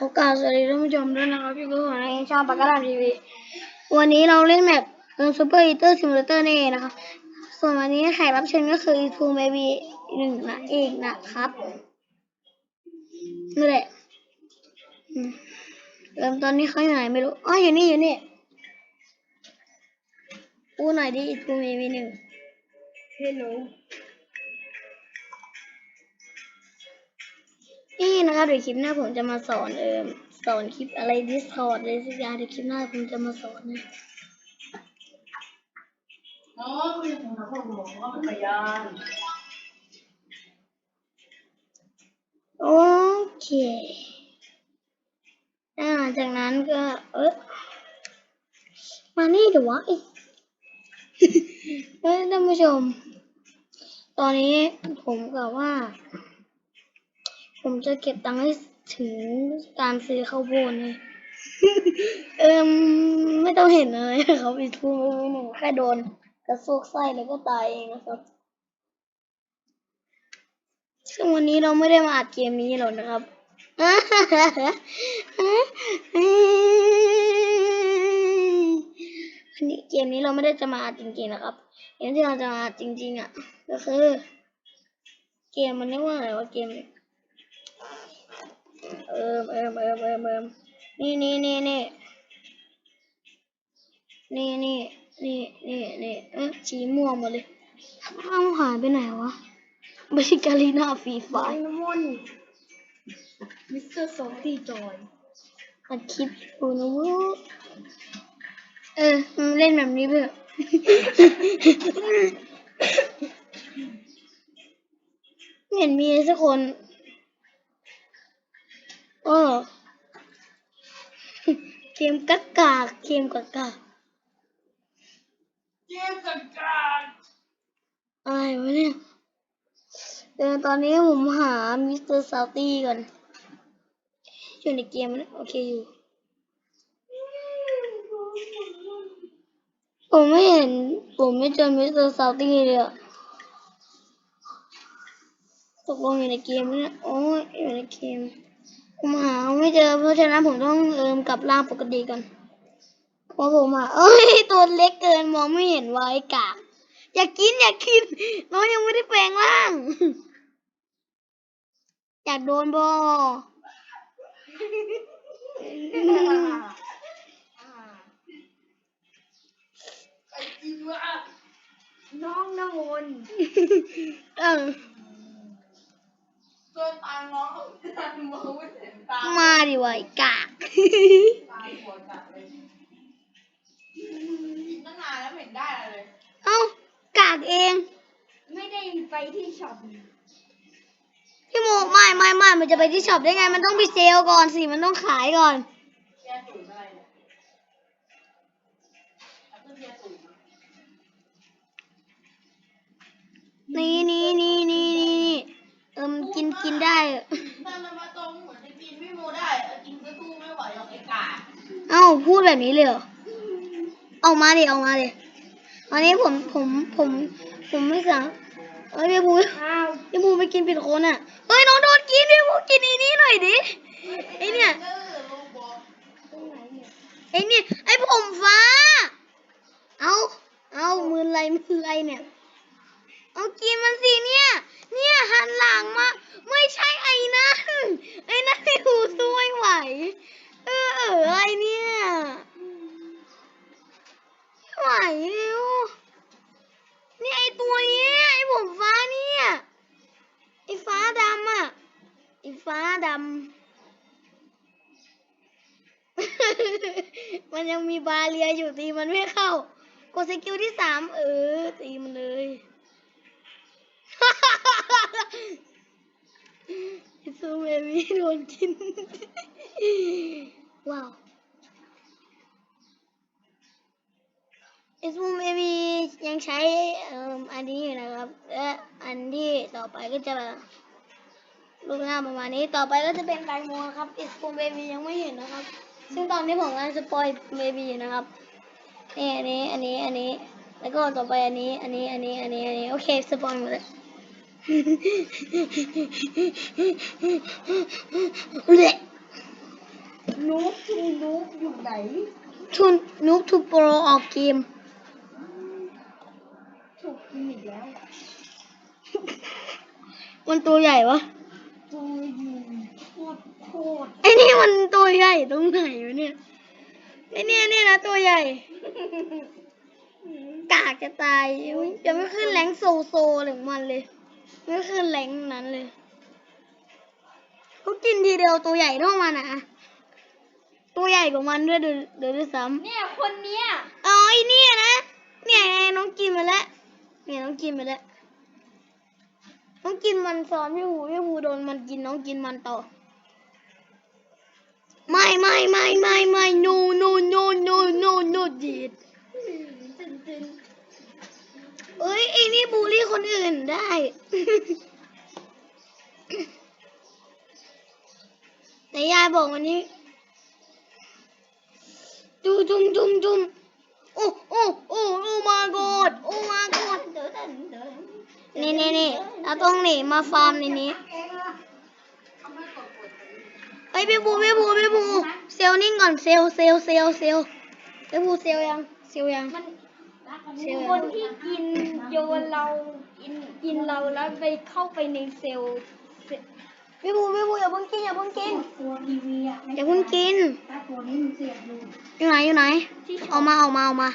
ขอกาวสวัสดีท่านผู้ชมด้วยนะครับพี่กุ้งในช่องปากกาลาทีวีวันนี้เราเล่นแมปซูเปอร์อีเตอร์ซิมูเลเตอร์นี่นะครับส่วนวันนี้แขกรับเชิญก็คืออีทูเมบีหนึ่งนะเองนะครับนี่แหละเริ่มตอนนี้เขาอยู่ไหนไม่รู้อ๋ออยู่นี่อยู่นี่อู้หน่อยดิอีทูเมบีหนึ่ง Hello นี่นะครับเดี๋ยวคลิปหน้าผมจะมาสอนเออสอนคลิปอะไรดิสคอร์ดอะไรสักอย่างเดี๋ยวคลิปหน้าผมจะมาสอนนะอ๋อคือของเขาบอกว่ามันพยานโอเคอ่าจากนั้นก็ เออมานี่เดี๋ยววะไอ้เฮ้ยท่านผู้ชม ตอนนี้ผมกับว่า ผมจะเก็บตังค์ให้ถึงการซื้อข้าวโพดเลยเอิมไม่ต้องเห็นเลยเขาไปทุ่มหนูแค่โดนกระซวกไส้แล้วก็ตายเองนะครับ ซึ่งวันนี้เราไม่ได้มาอัดเกมนี้หรอกนะครับอันนี้เกมนี้เราไม่ได้จะมาอัดจริงๆนะครับเกมที่เราจะมาอัดจริงๆอะ ก็คือ เกมมันเรียกว่าอะไรวะเกมเออเออเออเออเออนี่นี่นี่นี่นี่นี่นี่นี่นี่เอ๊ะชี้ม่วงหมดเลยเอ้าหายไปไหนวะไม่ใช่กาลีนาฟรีไฟไอ้มอนมิสเตอร์ซอฟตี้จอยอัดคลิปอยู่นะเว้ยเออมันเล่นแบบนี้เพื่อไม่เห็นมีสักคน เออเกมกักกากเกมกักกากเกมกันกันอะไรวะเนี่ยเออตอนนี้ผมหามิสเตอร์ซาตี้ก่อนอยู่ในเกมนะโอเคอยู่ ผมไม่เห็น ผมไม่เจอมิสเตอร์ซาตี้เลยอะตกลงอยู่ในเกมนะโอ้ยอยู่ในเกม ผมหาไม่เจอเพราะฉะนั้นผมต้องเอิมกลับร่างปกติก่อนเพราะผมหาเอ้ยตัวเล็กเกินมองไม่เห็นไวะไอ้กากอยากกินอยากกินน้องยังไม่ได้แปลงร่าง อยากโดนบอไอ้จริงวะน้องน้ำมนต์เออ ตัวตาน้องตามองไม่เห็นตามาดิวะไอ้กากตาหัวจัดเลยกินตั้งนานแล้วไม่เห็นได้อะไรเลย เอ้ากากเอง ไม่ได้ไปที่ช็อปพี่โมไม่ไม่ไม่มันจะไปที่ช็อปได้ไง มันต้องไปเซลล์ก่อนสิมันต้องขายก่อนแกสูงอะไรเนี่ยแล้วก็แกสูงนี่นี่นี่นี่นี่เอิมกินกินได้ ถ้ามันมาตรงเหมือนจะกินไม่โมได้เอากินก็สู้ไม่ไหวหรอกไอ้กาเอ้าพูดแบบนี้เลยเหรอเอามาดิเอามาดิวันนี้ผมผมผมผมไม่สั่งเอ้ยพี่ภูอ้าวพี่ภูไปกินผิดคนอะเฮ้ยน้องโดนกินพี่ภูกินไอ้นี่หน่อยดิไอ้เนี่ยเออโลบอกตรงไหนเนี่ยไอ้นี่ไอ้ผมฟ้า เอาเอามือไรมือไรเนี่ย เอากินมันสิ ยังมีบาเรียอยู่ตีมันไม่เข้ากดสกิลที่สามเออ ตีมันเลยซูเมมี่โดนกิน ว้าวไอซูเมมี่ยังใช้อันนี้อยู่นะครับและอันที่ต่อไปก็จะรูปหน้าประมาณนี้ต่อไปก็จะเป็นแตงโมครับไอซูเมมี่ยังไม่เห็นนะครับ ซึ่งตอนนี้ผมกำลังสปอยเบบีอยู่นะครับนี่อันนี้ อันนี้ อันนี้ แล้วก็ต่อไปอันนี้ อันนี้ อันนี้ อันนี้ อันนี้ โอเค สปอยหมดเลยเละนูบทูนูบอยู่ไหนทุนนุกทูโปรออกเกมถูกกินอีกแล้ว มันตัวใหญ่วะตัวอยู่โคตร โคตรไอ้นี่มันตัวใหญ่ตรงไหนวะเนี่ยไอ้เนี่ยเนี่ยนะตัวใหญ่ กากจะตายอุ๊ยจะไม่ขึ้นแรงโซโซหรือมันเลย ไม่ขึ้นแรงนั้นเลยเขากินทีเดียวตัวใหญ่เท่ามันอะตัวใหญ่กว่ามันด้วยดูดูด้วยซ้ำ เนี่ยคนเนี้ยอ๋อไอเนี่ยนะ เนี่ยไงน้องกินมาแล้ว เนี่ยน้องกินมาแล้ว น้องกินมันซ้อนพี่หูพี่หูโดนมันกินน้องกินมันต่อ ไม่ไม่ไม่ไม่ไม่ no no no no no no ดีดตึนตึนเอ้ยไอ้นี่บูลลี่คนอื่นได้ แต่ยายบอกวันนี้จุมจุมจุมจุมโอ้โอ้โอ้โอ้มากดโอ้มากดเดินเดินเดินนี่นี่นี่เราต้องหนีมาฟาร์มในนี้ เอ้ยพี่บูพี่บูพี่บูเซลล์นิ่งก่อนเซลล์เซลล์เซลล์เซลล์พี่บูเซลล์ยังเซลล์ยังมันเซลล์คนที่กินโยนเรากินกินเราแล้วไปเข้าไปในเซลล์เซลล์พี่บูพี่บูอย่าเพิ่งกินอย่าเพิ่งกินตัวทีวีอะอย่าเพิ่งกินถ้าตัวนี้มันเสียบอยู่อยู่ไหนอยู่ไหนที่ออกมาออกมาออกมา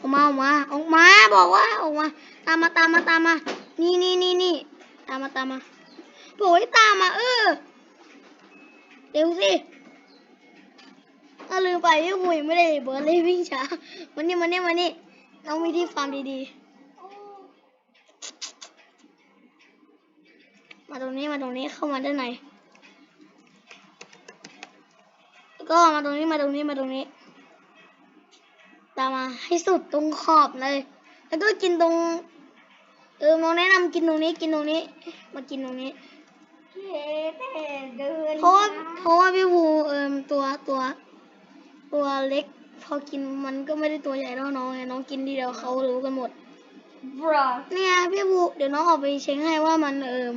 ออกมาออกมาออกมาบอกว่าออกมา ตามมาตามมาตามมา นี่นี่นี่นี่ตามมาตามมาโอ้ยตามมาเออ เร็วสิถ้าลืมไปพี่บุยไม่ได้เบิร์ดเลยวิ่งช้าวันนี้วันนี้วันนี้น้องมีที่ฟาร์มดีๆ มาตรงนี้มาตรงนี้เข้ามาด้านในแล้วก็มาตรงนี้มาตรงนี้มาตรงนี้ ตามมาให้สุดตรงขอบเลย แล้วก็กินตรง เออน้องแนะนำกินตรงนี้กินตรงนี้ มากินตรงนี้ เฮ้แต่เดินเพราะว่าเพราะว่าพี่ภูเออตัวตัวตัวเล็ก พอกินมันก็ไม่ได้ตัวใหญ่เท่าน้องไงน้องกินทีเดียวเขารู้กันหมดบราเนี่ยพี่ภูเดี๋ยวน้องออกไปเช็คให้ว่ามันเออ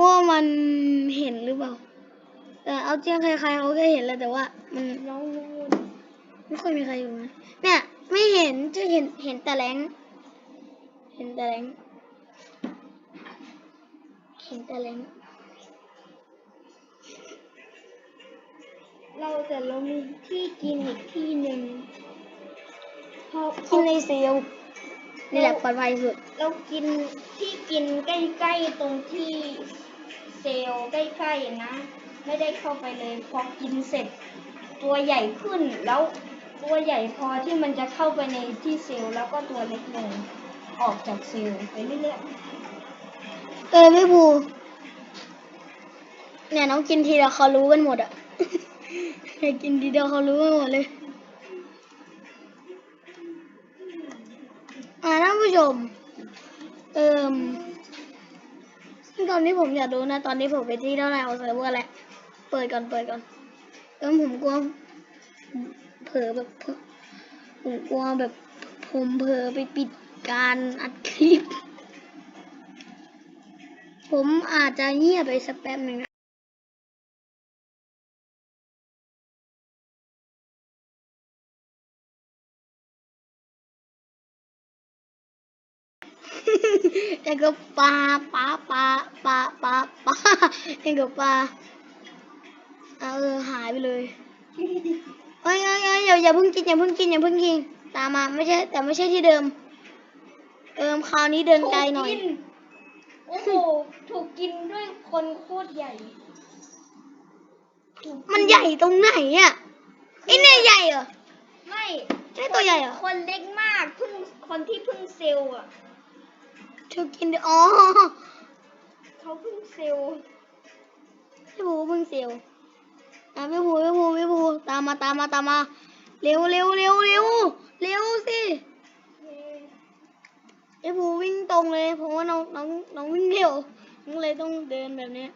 ว่ามันเห็นหรือเปล่าแต่เอาจริงใครๆเขาก็เห็นแหล้วแต่ว่า มันน้องนู่นไม่ค่อยมีใครอยู่นะเนี่ยไม่เห็นจะเห็นเห็นแต่แรงเห็นแต่แรงเห็นแต่แรง เราแต่เรามีที่กินอีกที่หนึ่งพอกินในเซลล์นี่แหละปลอดภัยสุด เรากินที่กินใกล้ๆตรงที่เซลล์ใกล้ๆนะ ไม่ได้เข้าไปเลย พอกินเสร็จ ตัวใหญ่ขึ้นแล้วตัวใหญ่พอที่มันจะเข้าไปในที่เซลล์แล้วก็ตัวเล็กลงออกจากเซลล์ไปเรื่อยเออพี่บู เนี่ยน้องกินทีเดียวเขารู้กันหมดอะ เนี่ยกินทีเดียวเขารู้หมดเลย อ่าท่านผู้ชม เอ่มซึ่งตอนนี้ผมอยากรู้นะ ตอนนี้ผมไปที่เท่าไหร่ของเซิร์ฟเวอร์แหละเปิดก่อน เปิดก่อนแล้วผมกลัวเผลอแบบเผอผมกลัวแบบ ผมเผลอไปปิดการอัดคลิป ผมอาจจะเงียบไปสักแป๊บหนึ่งนะ อย่างกับปลาปลาปลาปลาปลาปลาอย่างกับปลาเอาเออหายไปเลยเอ้ยเอ้ยเอ้ยอย่าอย่าเพิ่งกินอย่าเพิ่งกินอย่าเพิ่งกินตามมาไม่ใช่แต่ไม่ใช่ที่เดิม เอิมคราวนี้เดินๆไกลหน่อยถูกิโอ้โหถูกกินด้วยคนโคตรใหญ่ถูกกิมันใหญ่ตรงไหนอะไอเนี่ยใหญ่เหรอ ไม่ ใช่ตัวใหญ่เหรอ คนเล็กมากเพิ่งคนที่เพิ่งเซลล์อะ ถูกกินด้วยอ๋อเขาเพิ่งเซลล์พี่ภูเพิ่งเสียวอะพี่ภูพี่ภูพี่ภูตามมาตามมาตามมาเร็วเร็วเร็วเร็วเร็วสิพี่ภูวิ่งตรงเลยเพราะว่าน้องน้องน้องวิ่งเร็วน้องเลยต้องเดินแบบเนี้ย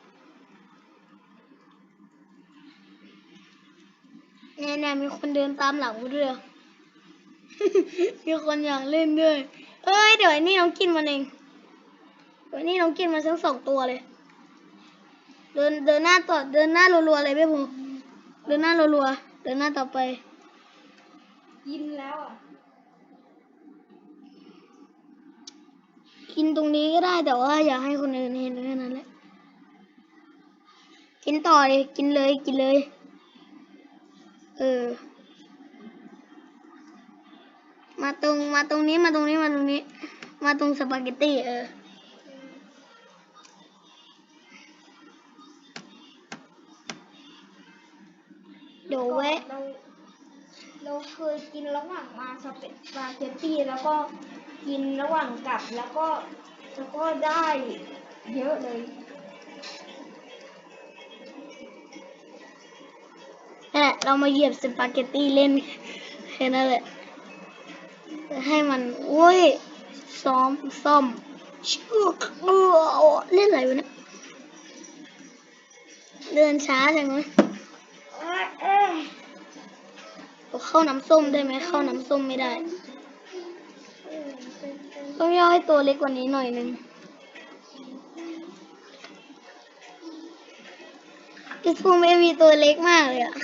เนี่ยเนี่ยมีคนเดินตามหลังมาด้วยมีคนอยากเล่นด้วย เอ้ยเดี๋ยวไอ้นี่น้องกินมันเองเดี๋ย วไอ้นี่น้องกินมันทั้งสองตัวเลย เดินเดินหน้าต่อเดินหน้ารัวๆเลยพี่ภูดินหน้ารัวๆเดินหน้าต่อไป กินแล้วอะ กินตรงนี้ก็ได้แต่ว่าอย่าให้คนอื่นเห็นแค่นั้นแหละ กินต่อเลยกินเลยกินเลย เออ มาตรงมาตรงนี้มาตรงนี้มาตรงนี้ มาตรงสปาเกตตี้เออ เดี๋ยวแวะเราเราเคยกินระหว่างมาสเปสปาเกตตี้แล้วก็กินระหว่างกลับแล้วก็แล้วก็ได้เยอะเลยนั่นแหละเรามาเหยียบสปาเกตตี้เล่นแค่นั้นแหละให้มันโอ้ยซ้อมซ่อมชุกเออเล่นอะไรวะเนี่ยเดินช้าจังเลย เข้าน้ำส้มได้ไหมเข้าน้ำส้มไม่ได้ต้องย่อให้ตัวเล็กกว่านี้หน่อยนึงพี่ฟูไม่มีตัวเล็กมากเลยอะ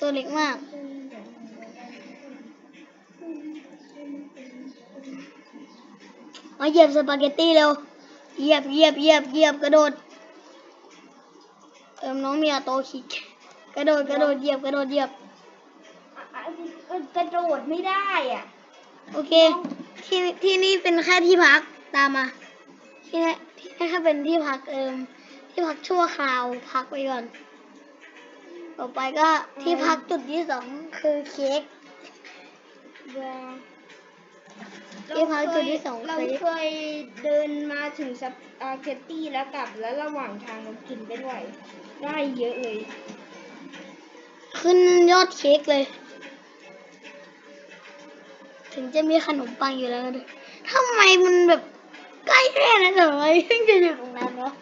ตัวเล็กมากมาเหยียบสปาเกตตี้เร็วเหยียบเหยียบเหยียบเหยียบกระโดด เอิมน้องมีอาโตคิกกระโดดกระโดดเหยียบกระโดดเหยียบอะอะเอ้ยกระโดดไม่ได้อะ โอเค ที่ที่นี่เป็นแค่ที่พักตามมา ที่นี่ที่นี่แค่เป็นที่พักเอิมที่พักชั่วคราวพักไปก่อน ต่อไปก็ที่พักจุดที่สองคือเค้กที่พักจุดที่สองเราเคยเคยเดินมาถึงสปาเกตตี้แล้วกลับแล้วระหว่างทางเรากินไปด้วย ได้เยอะเลย ขึ้นยอดเค้กเลย ถึงจะมีขนมปังอยู่แล้วทำไมมันแบบใกล้แค่นั้นเหรอไอ้เพิ่งจะอยู่ตรงนั้นวะ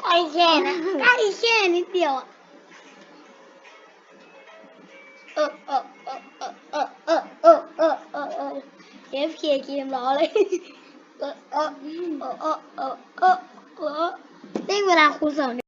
ใกล้แค่นะใกล้แค่นิดเดียวอะเออเออเออเออเออเออเออเออเออเอฟเคเกมล้อเลยเออเออเออเออเออ Cửa tên là.